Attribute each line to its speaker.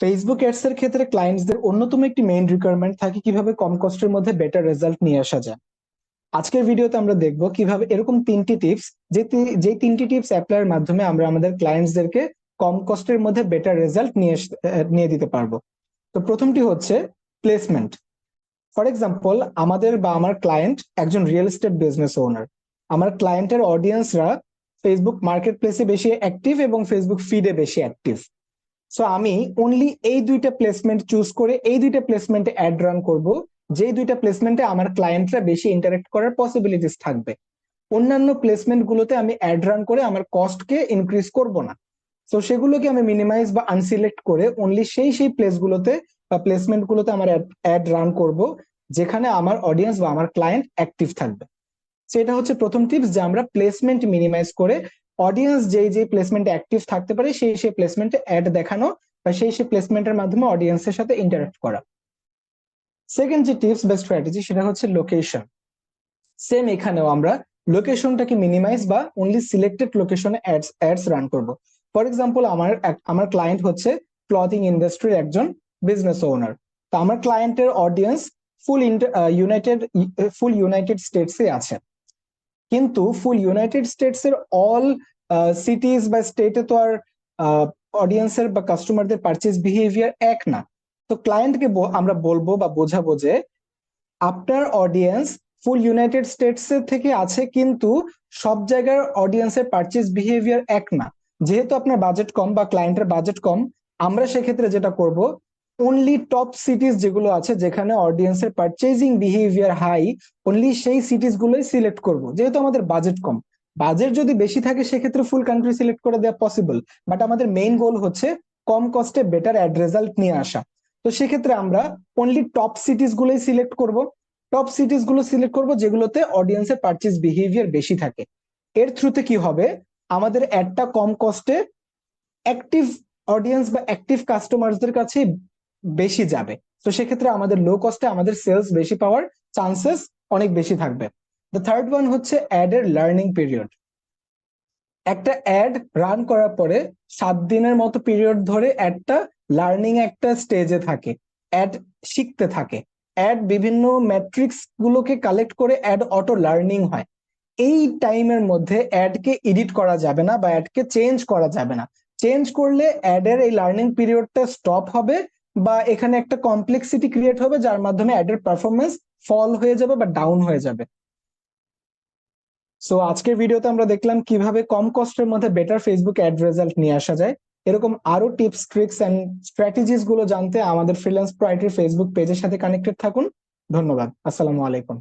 Speaker 1: Facebook ads এর ক্ষেত্রে ক্লায়েন্টসদের অন্যতম একটি মেইন রিকোয়ারমেন্ট থাকে কীভাবে কম কষ্টের মধ্যে বেটার রেজাল্ট নিয়ে আসা যায়। আজকের ভিডিওতে আমরা দেখব কীভাবে এরকম তিনটি টিপস যে যে তিনটি টিপস অ্যাপ্লাইয়ের মাধ্যমে আমরা আমাদের ক্লায়েন্টসদেরকে কম কষ্টের মধ্যে বেটার রেজাল্ট নিয়ে নিয়ে দিতে পারব। তো প্রথমটি হচ্ছে প্লেসমেন্ট ফর এক্সাম্পল আমাদের বা আমার ক্লায়েন্ট একজন রিয়েল এস্টেট বিজনেস ওনার আমার ক্লায়েন্টের অডিয়েন্সরা ফেসবুক মার্কেট প্লেসে বেশি অ্যাক্টিভ এবং ফেসবুক ফিডে বেশি অ্যাক্টিভ সো আমি অনলি এই দুইটা প্লেসমেন্ট চুজ করে এই দুইটা প্লেসমেন্টে অ্যাড রান করব। যেই দুইটা প্লেসমেন্টে আমার ক্লায়েন্টরা বেশি ইন্টারেক্ট করার পসিবিলিটিস থাকবে। অন্যান্য প্লেসমেন্ট গুলোতে আমি অ্যাড রান করে আমার কস্টকে ইনক্রিজ করব না। তো সেগুলোকে আমি মিনিমাইজ বা আনসিলেক্ট করে অনলি সেই সেই প্লেস গুলোতে বা প্লেসমেন্ট গুলোতে আমার অ্যাড রান করব, যেখানে আমার অডিয়েন্স বা আমার ক্লায়েন্ট অ্যাক্টিভ থাকবে। সেটা হচ্ছে প্রথম টিপস যে আমরা প্লেসমেন্ট মিনিমাইজ করে অডিয়েন্স যেই যেই প্লেসমেন্টে অ্যাক্টিভ থাকতে পারে, সেই সেই প্লেসমেন্টে অ্যাড দেখানো বা সেই সেই প্লেসমেন্টের মাধ্যমে অডিয়েন্সের সাথে ইন্টারাক্ট করা। সেকেন্ড যে টিপস বা স্ট্র্যাটেজি সেটা হচ্ছে লোকেশন সেম এখানেও আমরা লোকেশনটাকে মিনিমাইজ বা অনলি সিলেক্টেড লোকেশনে অ্যাডস অ্যাডস রান করব। ফর এক্সাম্পল আমার আমার ক্লায়েন্ট হচ্ছে ক্লথিং ইন্ডাস্ট্রির একজন বিজনেস ওনার তো আমার ক্লায়েন্টের audience full United full United স্টেটসে আছে। কিন্তু ফুল ইউনাইটেড স্টেটস এর অল সিটিজ বা স্টেটে তো আর অডিয়েন্সের বা কাস্টমারদের পারচেজ বিহেভিয়ার এক না। তো ক্লায়েন্টকে আমরা বলব বা বোঝাবো যে, আপনার অডিয়েন্স ফুল ইউনাইটেড স্টেটস এর থেকে আছে কিন্তু সব জায়গার অডিয়েন্সের পারচেজ বিহেভিয়ার এক না। যেহেতু আপনার বাজেট কম বা ক্লায়েন্টের বাজেট কম, আমরা সেক্ষেত্রে যেটা করব অনলি টপ সিটিজ যেগুলো আছে যেখানে অডিয়েন্সের পারচেজিং বিহেভিয়ার হাই অনলি সেই সিটিজ গুলোই সিলেক্ট করব। যেহেতু আমাদের বাজেট কম। বাজেট যদি বেশি থাকে, সেক্ষেত্রে ফুল কান্ট্রি সিলেক্ট করে দেওয়া পসিবল বাট আমাদের মেইন গোল হচ্ছে কম কস্টে বেটার অ্যাড রেজাল্ট নিয়ে আসা। তো সেক্ষেত্রে আমরা অনলি টপ সিটিজ গুলোই সিলেক্ট করব। টপ সিটিজগুলো সিলেক্ট করব যেগুলোতে অডিয়েন্সের পারচেজ বিহেভিয়ার বেশি থাকে। এর থ্রুতে কি হবে? আমাদের অ্যাডটা কম কস্টে অ্যাক্টিভ অডিয়েন্স বা অ্যাক্টিভ কাস্টমারদের কাছে বেশি যাবে। তো সেক্ষেত্রে আমাদের লো কস্টে আমাদের সেলস বেশি পাওয়ার চান্সেস অনেক বেশি থাকবে। দ্য থার্ড ওয়ান হচ্ছে অ্যাড এর লার্নিং পিরিয়ড একটা অ্যাড রান করার পরে সাত দিনের মতো পিরিয়ড ধরে অ্যাডটা লার্নিং একটা স্টেজে থাকে অ্যাড শিখতে থাকে। অ্যাড বিভিন্ন ম্যাট্রিক্স গুলোকে কালেক্ট করে অ্যাড অটো লার্নিং হয়। এই টাইমের মধ্যে অ্যাডকে এডিট করা যাবে না বা অ্যাডকে চেঞ্জ করা যাবে না। চেঞ্জ করলে অ্যাডের এই লার্নিং পিরিয়ডটা স্টপ হবে বা এখানে একটা কমপ্লেক্সিটি ক্রিয়েট হবে যার মাধ্যমে অ্যাডের পারফরমেন্স ফল হয়ে যাবে বা ডাউন হয়ে যাবে। সো আজকের ভিডিওতে আমরা দেখলাম কীভাবে কম কস্টের মধ্যে বেটার ফেসবুক অ্যাড রেজাল্ট নিয়ে আসা যায়। এরকম আরও টিপস ট্রিক্স অ্যান্ড স্ট্র্যাটেজিসগুলো জানতে আমাদের ফ্রিল্যান্স প্রাইটারি ফেসবুক পেজের সাথে কানেক্টেড থাকুন। ধন্যবাদ। আসসালামু আলাইকুম।